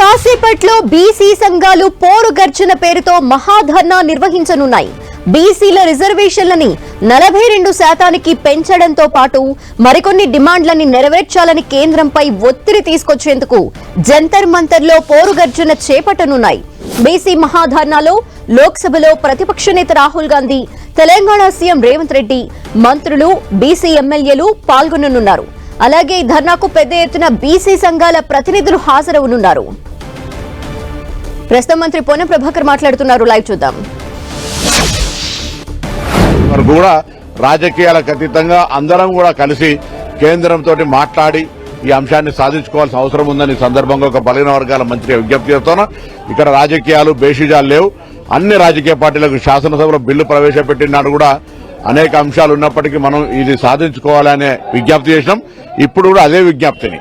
కాసేపట్లో బీసీ సంఘాలు పోరు గర్జన పేరుతో మహాధర్నా నిర్వహించనున్నాయి. బీసీల రిజర్వేషన్లని నలభై రెండు శాతానికి పెంచడంతో పాటు మరికొన్ని డిమాండ్లని నెరవేర్చాలని కేంద్రంపై ఒత్తిడి తీసుకొచ్చేందుకు జంతర్ మంతర్లో పోరు గర్జన చేపట్టనున్నాయి. బీసీ మహాధర్నాలో లోక్సభలో ప్రతిపక్ష నేత రాహుల్ గాంధీ తెలంగాణ సీఎం రేవంత్ రెడ్డి మంత్రులు బీసీ ఎమ్మెల్యేలు పాల్గొననున్నారు. అలాగే ఈ ధర్నాకు పెద్ద ఎత్తున బీసీ సంఘాల ప్రతినిధులు హాజరవనున్నారు. ప్రస్తుతం మంత్రి పొన్న ప్రభాకర్ మాట్లాడుతున్నారు. లైవ్ చూద్దాం. కూడా రాజకీయాలకు అతీతంగా అందరం కూడా కలిసి కేంద్రంతో మాట్లాడి ఈ అంశాన్ని సాధించుకోవాల్సిన అవసరం ఉందని సందర్భంగా ఒక బలహీన వర్గాల మంత్రి విజ్ఞప్తి చేస్తున్నా ఇక్కడ రాజకీయాలు బేషిజాలు లేవు. అన్ని రాజకీయ పార్టీలకు శాసనసభలో బిల్లు ప్రవేశపెట్టినాడు కూడా అనేక అంశాలు ఉన్నప్పటికీ మనం ఇది సాధించుకోవాలనే విజ్ఞప్తి చేసినాం. ఇప్పుడు కూడా అదే విజ్ఞప్తిని.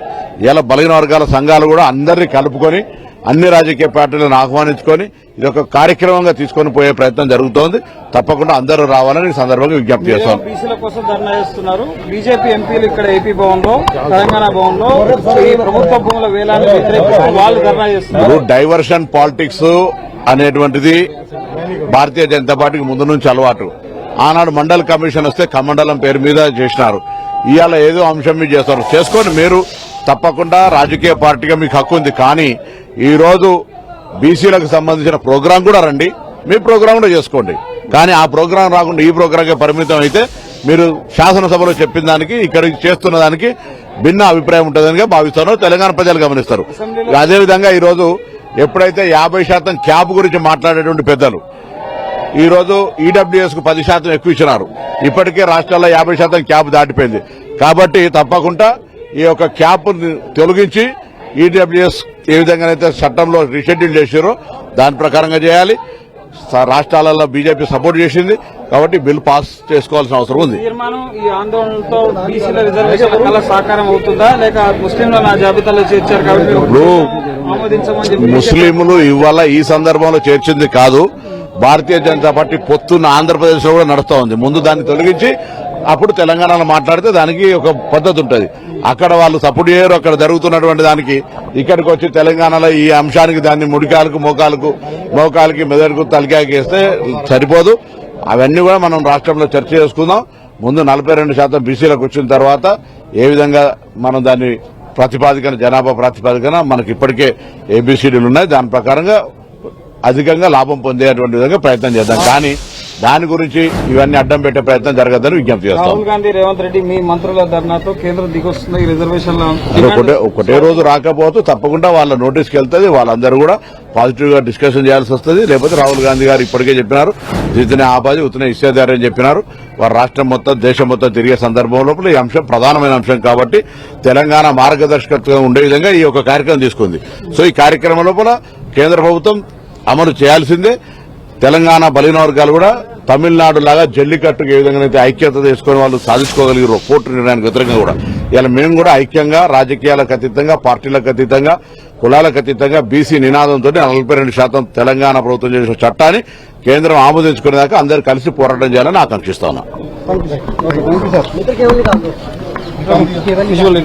ఇలా బలహీన వర్గాల సంఘాలు కూడా అందరినీ కలుపుకొని అన్ని రాజకీయ పార్టీలను ఆహ్వానించుకొని ఇది ఒక కార్యక్రమంగా తీసుకొని పోయే ప్రయత్నం జరుగుతోంది. తప్పకుండా అందరూ రావాలని సందర్భంగా విజ్ఞప్తి చేస్తాం. బీసీల కోసం ధర్నా చేస్తున్నారు. బీజేపీ ఎంపీలు ఇక్కడ ఏపీ భవన్లో తెలంగాణ భవన్లో ప్రభుత్వ భూముల వేలాన్ని వ్యతిరేకిస్తూ వాళ్ళు ధర్నా చేస్తున్నారు. ఇప్పుడు డైవర్షన్ పాలిటిక్స్ అనేటువంటిది భారతీయ జనతా పార్టీకి ముందు నుంచి అలవాటు. ఆనాడు మండల్ కమిషన్ వస్తే కమండలం పేరు మీద చేసినారు. ఇవాళ ఏదో అంశం మీద చేస్తారు. చేసుకోండి మీరు తప్పకుండా రాజకీయ పార్టీగా మీకు హక్కు ఉంది. కానీ ఈ రోజు బీసీలకు సంబంధించిన ప్రోగ్రాం కూడా రండి. మీ ప్రోగ్రాం కూడా చేసుకోండి. కానీ ఆ ప్రోగ్రాం రాకుండా ఈ ప్రోగ్రాంకే పరిమితం అయితే మీరు శాసనసభలో చెప్పిన దానికి ఇక్కడ చేస్తున్న దానికి భిన్న అభిప్రాయం ఉంటుందని భావిస్తాను. తెలంగాణ ప్రజలు గమనిస్తారు. అదేవిధంగా ఈ రోజు ఎప్పుడైతే యాభై శాతం క్యాబ్ గురించి మాట్లాడేటువంటి పెద్దలు ఈ రోజు ఈడబ్ల్యూఎస్కు పది శాతం ఎక్కువ ఇచ్చినారు. ఇప్పటికే రాష్ట్రాల్లో యాభై శాతం క్యాప్ దాటిపోయింది. కాబట్టి తప్పకుండా ఈ యొక్క క్యాప్ తొలగించి ఈడబ్ల్యూఎస్ ఏ విధంగానైతే చట్టంలో రీషెడ్యూల్ చేశారో దాని ప్రకారంగా చేయాలి. రాష్ట్రాలలో బీజేపీ సపోర్ట్ చేసింది. కాబట్టి బిల్ పాస్ చేసుకోవాల్సిన అవసరం ఉంది. తీర్మానం ఈ ఆందోళనలతో బీసీల రిజర్వేషన్ కల సాకారం అవుతుందా? లేక ముస్లింల నా జాబితాలో చేర్చారు కాబట్టి ముస్లింలు ఇవాళ ఈ సందర్భంలో చేర్చింది కాదు. భారతీయ జనతా పార్టీ పొత్తున్న ఆంధ్రప్రదేశ్లో కూడా నడుస్తూ ఉంది. ముందు దాన్ని తొలగించి అప్పుడు తెలంగాణలో మాట్లాడితే దానికి ఒక పద్ధతి ఉంటుంది. అక్కడ వాళ్ళు సపోర్ట్ చేయరు అక్కడ జరుగుతున్నటువంటి దానికి. ఇక్కడికి వచ్చి తెలంగాణలో ఈ అంశానికి దాన్ని ముడికాలకు మోకాలకు మోకాలకి మెదడుకు తలకాయకి వేస్తే సరిపోదు. అవన్నీ కూడా మనం రాష్ట్రంలో చర్చ చేసుకుందాం. ముందు నలభై రెండు శాతం బీసీలకు వచ్చిన తర్వాత ఏ విధంగా మనం దాన్ని ప్రతిపాదికన జనాభా ప్రాతిపాదికన మనకి ఇప్పటికే ఏబీసీడీలు ఉన్నాయి. దాని ప్రకారంగా అధికంగా లాభం పొందేటువంటి విధంగా ప్రయత్నం చేద్దాం. కానీ దాని గురించి ఇవన్నీ అడ్డం పెట్టే ప్రయత్నం జరగదని విజ్ఞప్తి చేస్తాం. రాహుల్ గాంధీ రేవంత్ రెడ్డి మీ మంత్రుల ధర్నాతో కేంద్రం దిగొస్తుంది అది ఒకటే ఒకటే రోజు రాకపోతే తప్పకుండా వాళ్ళ నోటీస్కి వెళ్తుంది వాళ్ళందరూ కూడా పాజిటివ్గా డిస్కషన్ చేయాల్సి వస్తుంది. లేకపోతే రాహుల్ గాంధీ గారు ఇప్పటికే చెప్పినారు జితనే ఆపాది ఉతనే ఇచ్చేదారు అని చెప్పినారు. వారు రాష్ట్రం మొత్తం దేశం మొత్తం తిరిగే సందర్భం లోపల ఈ అంశం ప్రధానమైన అంశం కాబట్టి తెలంగాణ మార్గదర్శకత్వం ఉండే విధంగా ఈ యొక్క కార్యక్రమం తీసుకుంది. సో ఈ కార్యక్రమం లోపల కేంద్ర ప్రభుత్వం అమలు చేయాల్సిందే. తెలంగాణ బలిన వర్గాలు కూడా తమిళనాడు లాగా జల్లికట్టుకు ఏ విధంగా ఐక్యత తీసుకొని వాళ్ళు సాధించుకోగలిగారు కోర్టు నిర్ణయానికి వ్యతిరేకంగా కూడా. ఇలా మేము కూడా ఐక్యంగా రాజకీయాలకు అతీతంగా పార్టీలకు అతీతంగా కులాలకు అతీతంగా బీసీ నినాదంతో నలభై రెండు శాతం తెలంగాణ ప్రభుత్వం చేసిన చట్టాన్ని కేంద్రం ఆమోదించుకునేదాకా అందరూ కలిసి పోరాటం చేయాలని ఆకాంక్షిస్తా ఉన్నా. విజువల్